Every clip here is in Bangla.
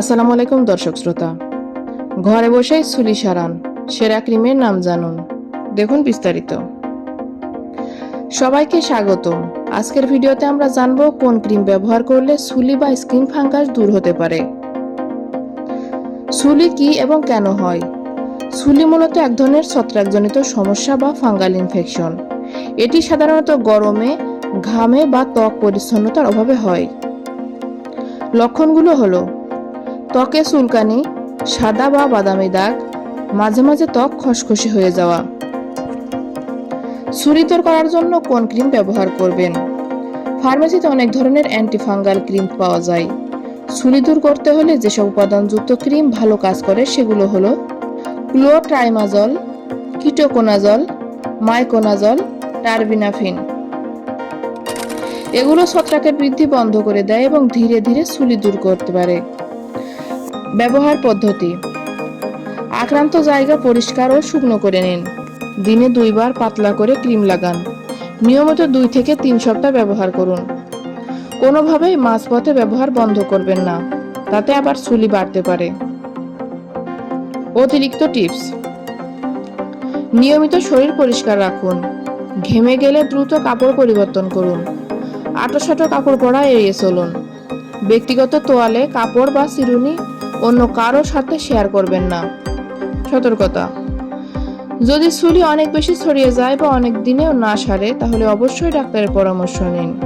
আসসালামু আলাইকুম দর্শক শ্রোতা। ঘরে বসেই সুলি সারান, সেরা ক্রিমের নাম জানুন। দেখুন বিস্তারিত। সবাইকে স্বাগতম। আজকের ভিডিওতে আমরা জানব কোন ক্রিম ব্যবহার করলে সুলি বা স্কিন ফাঙ্গাস দূর হতে পারে। সুলি কি এবং কেন হয়? সুলি মূলত এক ধরনের ছত্রাকজনিত সমস্যা বা ফাঙ্গাল ইনফেকশন। এটি সাধারণত গরমে, ঘামে বা ত্বক পরিচ্ছন্নতার অভাবে হয়। লক্ষণগুলো হলো ত্বকে চুলকানি, সাদা বা বাদামি দাগ, মাঝে মাঝে ত্বক খসখসে হয়ে যাওয়া। সুরিতর করার জন্য কোন ক্রিম ব্যবহার করবেন? ফার্মেসিতে অনেক ধরনের অ্যান্টিফাঙ্গাল ক্রিম পাওয়া যায়। সুরি দূর করতে হলে যেসব উপাদানযুক্ত ক্রিম ভালো কাজ করে সেগুলো হলো ক্লোট্রাইমাজল, কিটোকোনাজল, মাইকোনাজল, টারবিনাফিন। এগুলো ছত্রাকের বৃদ্ধি বন্ধ করে দেয় এবং ধীরে ধীরে সুলি দূর করতে পারে। ব্যবহার পদ্ধতি। আক্রান্ত জায়গা পরিষ্কার ও শুকনো করে নিন। দিনে দুইবার পাতলা করে ক্রিম লাগান। নিয়মিত দুই থেকে তিন সপ্তাহ ব্যবহার করুন। কোনোভাবেই মাঝপথে ব্যবহার বন্ধ করবেন না, তাতে আবার সুলি বাড়তে পারে। অতিরিক্ত টিপস। নিয়মিত শরীর পরিষ্কার রাখুন। ঘেমে গেলে দ্রুত কাপড় পরিবর্তন করুন। আটোসাটো কাপড় পরা এড়িয়ে চলুন। ব্যক্তিগত তোয়ালে কাপড় বা চিরুনি অন্য কারোর সাথে শেয়ার করবেন না। সতর্কতা। যদি সুলি অনেক বেশি ছড়িয়ে যায় বা অনেক দিনেও না সারে, তাহলে অবশ্যই ডাক্তারের পরামর্শ নিন।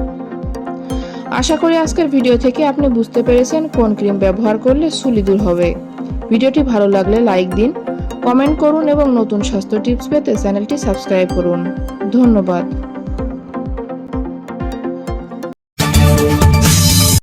আশা করি আজকের ভিডিও থেকে আপনি বুঝতে পেরেছেন কোন ক্রিম ব্যবহার করলে সুলি দূর হবে। ভিডিওটি ভালো লাগলে লাইক দিন কমেন্ট করুন এবং নতুন স্বাস্থ্য টিপস পেতে চ্যানেলটি সাবস্ক্রাইব করুন। ধন্যবাদ।